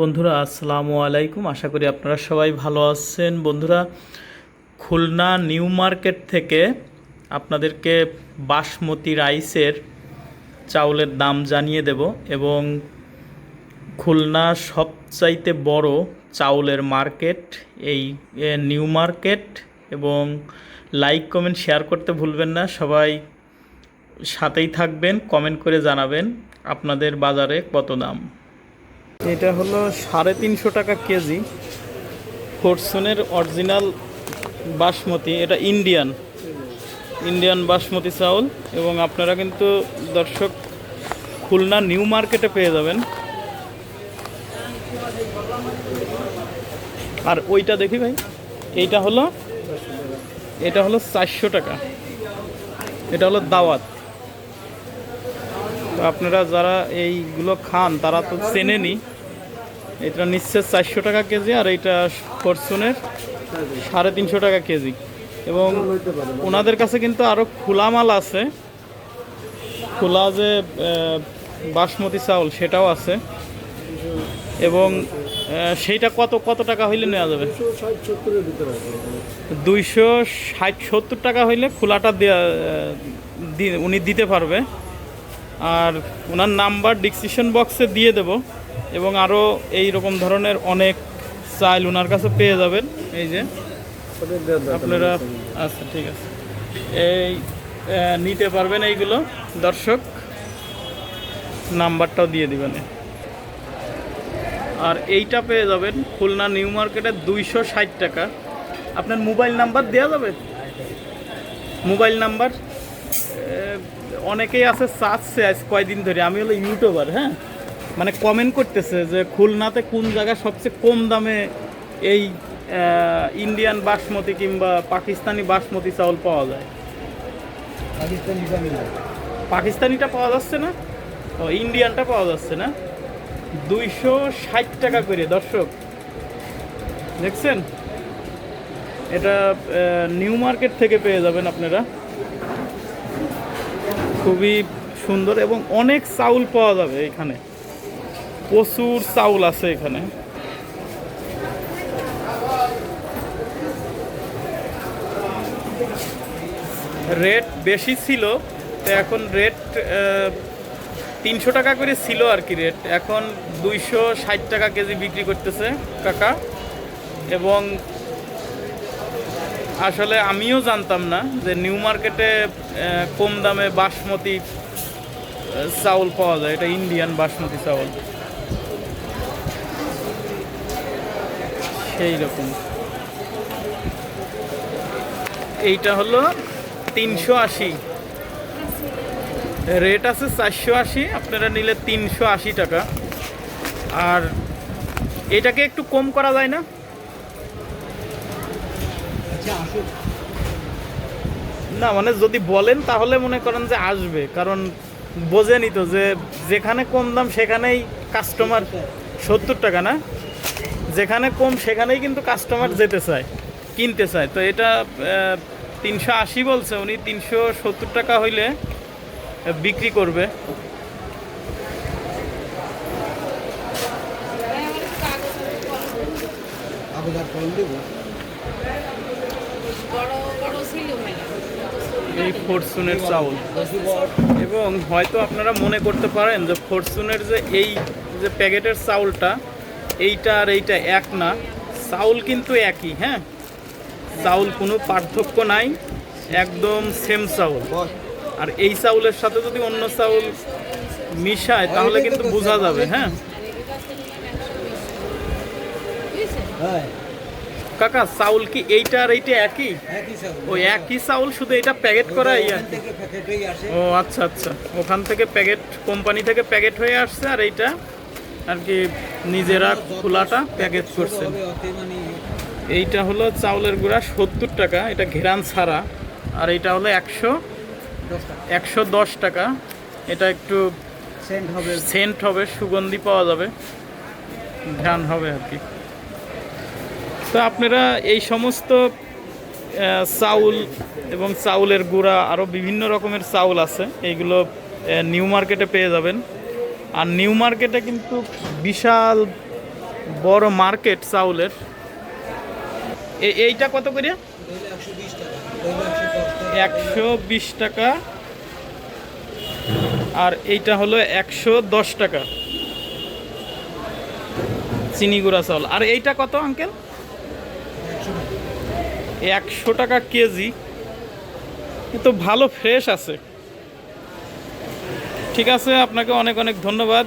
বন্ধুরা, আসসালামু আলাইকুম। আশা করি আপনারা সবাই ভালো আছেন। বন্ধুরা, খুলনা নিউ মার্কেট থেকে আপনাদেরকে বাসমতি রাইসের চাউলের দাম জানিয়ে দেব এবং খুলনা সবচাইতে বড় চাউলের মার্কেট এই নিউ মার্কেট এবং লাইক, কমেন্ট, শেয়ার করতে ভুলবেন না। সবাই সাথেই থাকবেন, কমেন্ট করে জানাবেন আপনাদের বাজারে কত দাম। এটা হলো সাড়ে তিনশো টাকা কেজি। ফরচুনের অরিজিনাল বাসমতি, এটা ইন্ডিয়ান। ইন্ডিয়ান বাসমতি চাউল এবং আপনারা কিন্তু দর্শক খুলনা নিউ মার্কেটে পেয়ে যাবেন। আর ওইটা দেখি ভাই, এইটা হলো, এটা হলো চারশো টাকা। এটা হলো দাওয়াত। আপনারা যারা এইগুলো খান, তারা তো চেনেনি এটা নিচ্ছে চারশো টাকা কেজি আর এইটা ফরচুনের সাড়ে তিনশো টাকা কেজি। এবং ওনাদের কাছে কিন্তু আরও খোলা মাল আছে। খোলা যে বাসমতি চাউল সেটাও আছে। এবং সেইটা কত কত টাকা হইলে নেওয়া যাবে? দুইশো ষাট সত্তর টাকা হইলে খোলাটা উনি দিতে পারবে। আর ওনার নাম্বার ডিসক্রিপশন বক্সে দিয়ে দেব। এবং আরও এই রকম ধরনের অনেক চাইল ওনার কাছে পেয়ে যাবেন। এই যে, আপনারা আচ্ছা ঠিক আছে। এই নিতে পারবেন এইগুলো। দর্শক, নাম্বারটাও দিয়ে দিবেন। আর এইটা পেয়ে যাবেন খুলনা নিউ মার্কেটে দুইশো ষাট টাকা। আপনার মোবাইল নাম্বার দেওয়া যাবে? Mobile number? অনেকেই আছে, চাচ্ছে আজ কয়দিন ধরে। আমি হলো ইউটিউবার হ্যাঁ? মানে কমেন্ট করতেছে যে খুলনাতে কোন জায়গায় সবচেয়ে কম দামে এই ইন্ডিয়ান বাসমতি কিংবা পাকিস্তানি বাসমতি চাউল পাওয়া যায়? পাকিস্তানিটা পাওয়া যাচ্ছে না? ও ইন্ডিয়ানটা পাওয়া যাচ্ছে না? দুইশো ষাট টাকা করে, দর্শক। দেখছেন? এটা নিউ মার্কেট থেকে পেয়ে যাবেন আপনারা। খুবই সুন্দর এবং অনেক চাউল পাওয়া যাবে এখানে। প্রচুর চাউল আছে এখানে। রেট বেশি ছিল এখন রেট তিনশো টাকা করে ছিল আর কি রেট। এখন দুইশো ষাট টাকা কেজি বিক্রি করতেছে কাকা। এবং আসলে আমিও জানতাম না যে নিউ মার্কেটে কম দামে বাসমতি চাউল পাওয়া যায়। এটা ইন্ডিয়ান বাসমতি চাউল। সেই রকম। এইটা হলো তিনশো আশি। রেট আছে চারশো আশি আপনারা নিলে তিনশো আশি টাকা। আর এটাকে একটু কম করা যায় না? না মানে যদি বলেন তাহলে মনে করেন যে আসবে কারণ বোঝেনি তো যে যেখানে কম দাম সেখানেই কাস্টমার সত্তর টাকা না? যেখানে কম সেখানেই কিন্তু কাস্টমার যেতে চায় কিনতে চায়। তো এটা তিনশো আশি বলছে উনি তিনশো সত্তর টাকা হইলে বিক্রি করবে। এই ফরচুনের চাউল। এবং হয়তো আপনারা মনে করতে পারেন যে ফরচুনের যে এই যে প্যাকেটের চাউলটা এইটা আর এইটা এক না। চাউল কিন্তু একই হ্যাঁ? চাউল কোনো পার্থক্য নাই একদম সেম চাউল। আর এই চাউলের সাথে যদি অন্য চাউল মিশায় তাহলে কিন্তু বোঝা যাবে হ্যাঁ? কাকা চাউল কি এইটা আর এইটা একই? ওই একই চাউল? শুধু এটা প্যাকেট করা ও আচ্ছা আচ্ছা। ওখান থেকে প্যাকেট কোম্পানি থেকে প্যাকেট হয়ে আসছে আর এইটা? আর কি নিজেরা খোলাটা প্যাকেজ করছে। এইটা হলো চাউলের গুঁড়া সত্তর টাকা এটা ঘেরান ছাড়া। আর এইটা হলো একশো একশো দশ টাকা। এটা একটু সেন্ট হবে। সেন্ট হবে সুগন্ধি পাওয়া যাবে। ঘ্রাণ হবে আর কি। তো আপনারা এই সমস্ত চাউল এবং চাউলের গুঁড়া আরও বিভিন্ন রকমের চাউল আছে। এইগুলো নিউ মার্কেটে পেয়ে যাবেন। আর নিউ মার্কেটে কিন্তু বিশাল বড় মার্কেট চাউলের। এইটা কত করে একশো বিশ টাকা। আর এইটা হলো একশো দশ টাকা। চিনি গুঁড়া চাউল। আর এইটা কত, আঙ্কেল? একশো টাকা কেজি। তো ভালো ফ্রেশ আছে। ঠিক আছে আপনাকে অনেক অনেক ধন্যবাদ।